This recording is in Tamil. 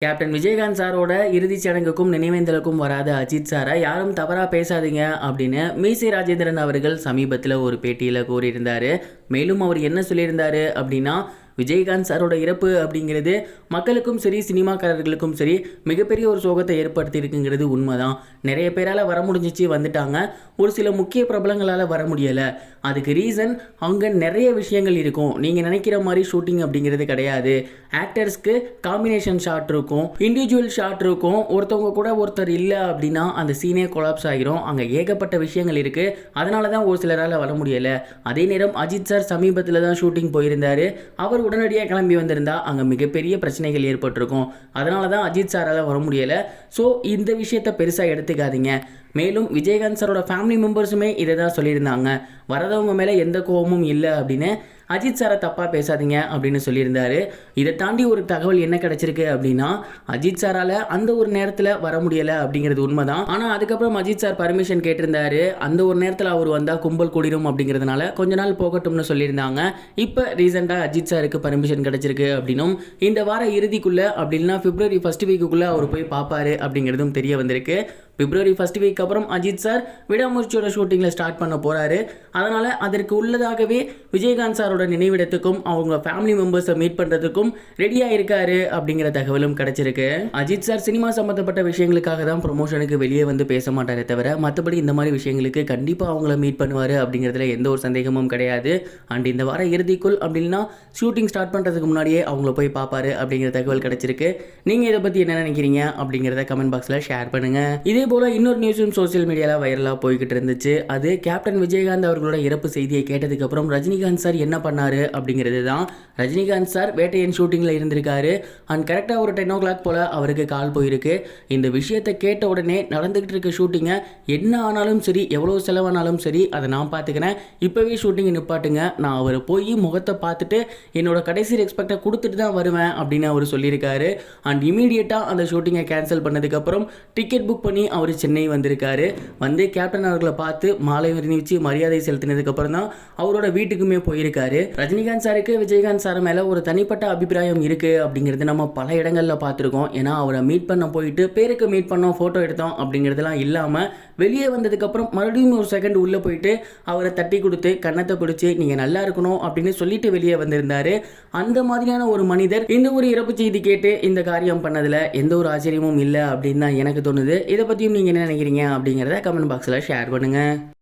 கேப்டன் விஜயகாந்த் சாரோட இறுதிச் சடங்குக்கும் நினைவேந்தலுக்கும் வராத அஜித் சாரை யாரும் தவறாக பேசாதீங்க அப்படின்னு மீசை ராஜேந்திரன் அவர்கள் சமீபத்தில் ஒரு பேட்டியில் கூறியிருந்தார். மேலும் அவர் என்ன சொல்லியிருந்தார் அப்படின்னா விஜயகாந்த் சாரோட இறப்பு அப்படிங்கிறது மக்களுக்கும் சரி சினிமாக்காரர்களுக்கும் சரி மிகப்பெரிய ஒரு சோகத்தை ஏற்படுத்தி இருக்குங்கிறது உண்மைதான். நிறைய பேரால் வர முடிஞ்சிச்சு வந்துட்டாங்க. ஒரு சில முக்கிய பிரபலங்களால் வர முடியலை. அதுக்கு ரீசன் அங்கே நிறைய விஷயங்கள் இருக்கும். நீங்கள் நினைக்கிற மாதிரி ஷூட்டிங் அப்படிங்கிறது கிடையாது. ஆக்டர்ஸ்க்கு காம்பினேஷன் ஷாட் இருக்கும். இண்டிவிஜுவல் ஷாட் இருக்கும். ஒருத்தவங்க கூட ஒருத்தர் இல்லை அப்படின்னா அந்த சீனே கொலாப்ஸ் ஆகிரும் அங்கே ஏகப்பட்ட விஷயங்கள் இருக்குது அதனால தான் ஒரு சிலரால் வர முடியலை. அதே நேரம் அஜித் சார் சமீபத்தில் தான் ஷூட்டிங் போயிருந்தார். அவர் உடனடியாக கிளம்பி வந்திருந்தால் அங்கே மிகப்பெரிய பிரச்சனைகள் ஏற்பட்டிருக்கும். அதனால தான் அஜித் சாரால் வர முடியலை. ஸோ இந்த விஷயத்தை பெருசாக எடுத்துக்காதீங்க. மேலும் விஜயகாந்த் சாரோட ஃபேமிலி மெம்பர்ஸுமே இதை தான் சொல்லியிருந்தாங்க. வரதவங்க மேலே எந்த கோபமும் இல்லை அப்படின்னு அஜித் சாரை தப்பாக பேசாதீங்க அப்படின்னு சொல்லியிருந்தாரு. இதை தாண்டி ஒரு தகவல் என்ன கிடச்சிருக்கு அப்படின்னா அஜித் சாரால் அந்த ஒரு நேரத்தில் வர முடியலை அப்படிங்கிறது உண்மைதான். ஆனால் அதுக்கப்புறம் அஜித் சார் பர்மிஷன் கேட்டிருந்தாரு. அந்த ஒரு நேரத்தில் அவர் வந்தால் கும்பல் கூடிரும் அப்படிங்கிறதுனால கொஞ்ச நாள் போகட்டும்னு சொல்லியிருந்தாங்க. இப்போ ரீசெண்டாக அஜித் சாருக்கு பர்மிஷன் கிடச்சிருக்கு அப்படின்னும் இந்த வார இறுதிக்குள்ளே அப்படின்னா பிப்ரவரி ஃபர்ஸ்ட் வீக்குக்குள்ளே அவர் போய் பார்ப்பாரு அப்படிங்கிறதும் தெரிய வந்திருக்கு. பிப்ரவரி ஃபர்ஸ்ட் வீக் அப்புறம் அஜித் சார் விடாமுயற்சியோட ஷூட்டிங்கில் ஸ்டார்ட் பண்ண போகிறாரு அதனால் அதற்கு உள்ளதாகவே விஜயகாந்த் சாரோட நினைவிடத்துக்கும் அவங்க ஃபேமிலி மெம்பர்ஸை மீட் பண்ணுறதுக்கும் ரெடியாக இருக்காரு அப்படிங்கிற தகவலும் கிடைச்சிருக்கு. அஜித் சார் சினிமா சம்மந்தப்பட்ட விஷயங்களுக்காக தான் ப்ரொமோஷனுக்கு வெளியே வந்து பேச மாட்டாரே தவிர மற்றபடி இந்த மாதிரி விஷயங்களுக்கு கண்டிப்பாக அவங்கள மீட் பண்ணுவார் அப்படிங்கிறதுல எந்த ஒரு சந்தேகமும் கிடையாது. அண்ட் இந்த வார இறுதிக்குள் அப்படின்னா ஷூட்டிங் ஸ்டார்ட் பண்ணுறதுக்கு முன்னாடியே அவங்கள போய் பார்ப்பாரு அப்படிங்கிற தகவல் கிடைச்சிருக்கு. நீங்கள் இதை பற்றி என்ன நினைக்கிறீங்க அப்படிங்கிறத கமெண்ட் பாக்ஸில் ஷேர் பண்ணுங்கள் இதே போல் இன்னொரு நியூஸும் சோஷியல் மீடியாவில் வைரலாக போய்கிட்டு இருந்துச்சு. அது கேப்டன் விஜயகாந்த் அவர்களோட இறப்பு செய்தியை கேட்டதுக்கப்புறம் ரஜினிகாந்த் சார் என்ன பண்ணார் அப்படிங்கிறது தான் ரஜினிகாந்த் சார் வேட்டையன் ஷூட்டிங்கில் இருந்திருக்காரு. அண்ட் கரெக்டாக ஒரு டென் ஓ கிளாக் போல் அவருக்கு கால் போயிருக்கு. இந்த விஷயத்தை கேட்ட உடனே நடந்துக்கிட்டு இருக்க ஷூட்டிங்கை என்ன ஆனாலும் சரி எவ்வளோ செலவானாலும் சரி அதை நான் பார்த்துக்கிறேன். இப்போவே ஷூட்டிங்கை நிப்பாட்டுங்க. நான் அவரை போய் முகத்தை பார்த்துட்டு என்னோட கடைசி ரெஸ்பெக்டை கொடுத்துட்டு தான் வருவேன் அப்படின்னு அவர் சொல்லியிருக்காரு. அண்ட் இமீடியட்டாக அந்த ஷூட்டிங்கை கேன்சல் பண்ணதுக்கப்புறம் டிக்கெட் புக் பண்ணி அவர் சென்னை வந்திருக்காரு. வந்து கேப்டன் அவர்களை பார்த்து மாலை வச்சு மரியாதை செலுத்தினதுக்கப்புறம் தான் அவரோட வீட்டுக்குமே போயிருக்காரு. ரஜினிகாந்த் சாருக்கு விஜயகாந்த் சார் மேலே ஒரு தனிப்பட்ட அபிப்பிராயம் இருக்குது அப்படிங்கிறது நம்ம பல இடங்களில் பார்த்துருக்கோம். ஏன்னா அவரை மீட் பண்ண போயிட்டு பேருக்கு மீட் பண்ணோம் ஃபோட்டோ எடுத்தோம் அப்படிங்கிறதுலாம் இல்லாமல் வெளியே வந்ததுக்கப்புறம் மறுபடியும் ஒரு செகண்ட் உள்ளே போயிட்டு அவரை தட்டி கொடுத்து கன்னத்தை பிடிச்சி நீங்கள் நல்லா இருக்கணும் அப்படின்னு சொல்லிட்டு வெளியே வந்திருந்தாரு. அந்த மாதிரியான ஒரு மனிதர் இந்த ஒரு இறப்பு செய்தி கேட்டு இந்த காரியம் பண்ணதில் எந்த ஒரு ஆச்சரியமும் இல்லை அப்படின்னு தான் எனக்கு தோணுது. இதை பற்றியும் நீங்கள் என்ன நினைக்கிறீங்க அப்படிங்கிறத கமெண்ட் பாக்ஸில் ஷேர் பண்ணுங்கள்